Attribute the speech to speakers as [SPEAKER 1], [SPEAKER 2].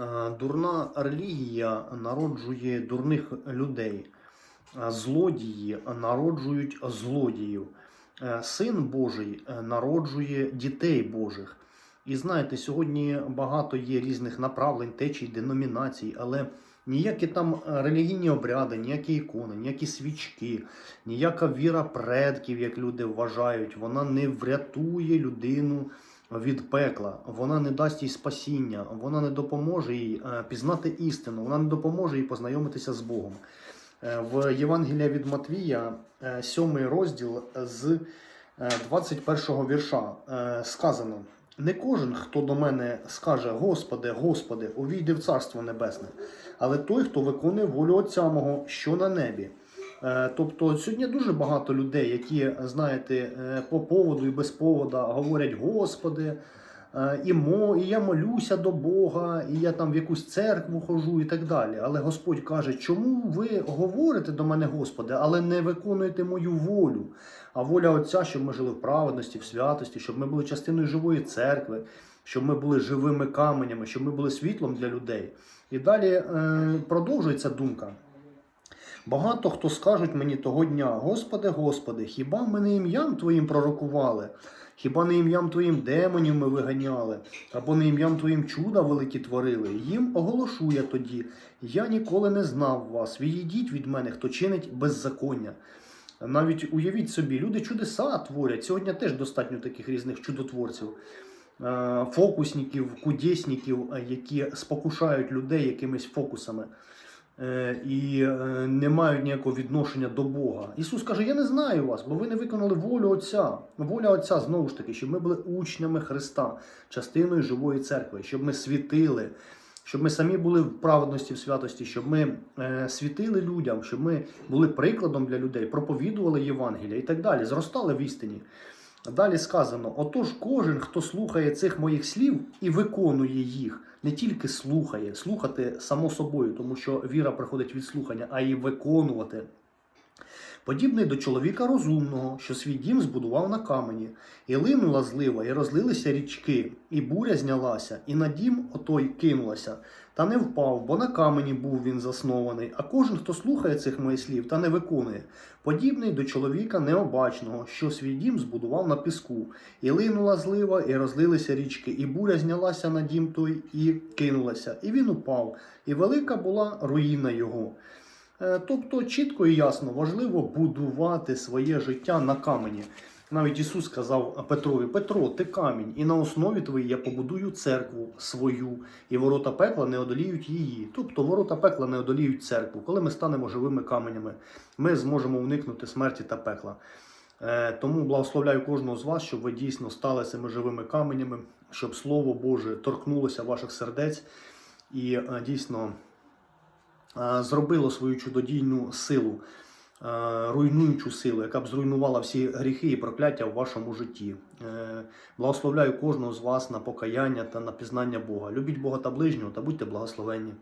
[SPEAKER 1] Е, Дурна релігія народжує дурних людей. Е, Злодії народжують злодіїв. Е, Син Божий народжує дітей Божих. І знаєте, сьогодні багато є різних направлень, течій, деномінацій, але ніякі там релігійні обряди, ніякі ікони, ніякі свічки, ніяка віра предків, як люди вважають, вона не врятує людину від пекла, вона не дасть їй спасіння, вона не допоможе їй е, пізнати істину, вона не допоможе їй познайомитися з Богом. Е, В Євангелія від Матвія, е, сьомий розділ з е, 21 вірша е, сказано: не кожен, хто до мене скаже Господи, Господи, увійде в Царство Небесне, але той, хто виконує волю Отця мого, що на небі. Е, Тобто сьогодні дуже багато людей, які, знаєте, е, по поводу і без повода говорять Господи, е, і, мо, і я молюся до Бога, і я там в якусь церкву хожу і так далі. Але Господь каже, чому ви говорите до мене, Господи, але не виконуєте мою волю? А воля Отця, щоб ми жили в праведності, в святості, щоб ми були частиною живої церкви, щоб ми були живими каменями, щоб ми були світлом для людей. І далі е, продовжується думка. Багато хто скажуть мені того дня: Господи, Господи, хіба ми не ім'ям Твоїм пророкували? Хіба не ім'ям Твоїм демонів ми виганяли, або не ім'ям Твоїм чуда великі творили? Їм оголошу я тоді: я ніколи не знав вас. Відійдіть від мене, хто чинить беззаконня. Навіть уявіть собі, люди чудеса творять. Сьогодні теж достатньо таких різних чудотворців, е, фокусників, кудесників, е, які спокушають людей якимись фокусами і е, не мають ніякого відношення до Бога. Ісус каже: Я не знаю вас, бо ви не виконали волю Отця. Воля Отця знову ж таки, щоб ми були учнями Христа, частиною живої церкви, щоб ми світили. Щоб ми самі були в праведності, в святості, щоб ми е, світили людям, щоб ми були прикладом для людей, проповідували Євангелія і так далі, зростали в істині. Далі сказано: отож, кожен, хто слухає цих моїх слів і виконує їх, не тільки слухає, слухати само собою, тому що віра приходить від слухання, а й виконувати. Подібний до чоловіка розумного, що свій дім збудував на камені, і линула злива, і розлилися річки, і буря знялася, і на дім отой кинулася, та не впав, бо на камені був він заснований. А кожен, хто слухає цих моїх слів та не виконує, подібний до чоловіка необачного, що свій дім збудував на піску, і линула злива, і розлилися річки, і буря знялася на дім той, і кинулася, і він упав, і велика була руїна його. Е, Тобто чітко і ясно важливо будувати своє життя на камені. Навіть Ісус сказав Петрові: Петро, ти камінь, і на основі твоїй я побудую церкву свою, і ворота пекла не одоліють її. Тобто ворота пекла не одоліють церкву. Коли ми станемо живими каменями, ми зможемо уникнути смерті та пекла. Е, Тому благословляю кожного з вас, щоб ви дійсно стали цими живими каменями, щоб Слово Боже торкнулося ваших сердець і е, дійсно зробило свою чудодійну силу, е, руйнуючу силу, яка б зруйнувала всі гріхи і прокляття в вашому житті. Е, Благословляю кожного з вас на покаяння та на пізнання Бога. Любіть Бога та ближнього та будьте благословенні.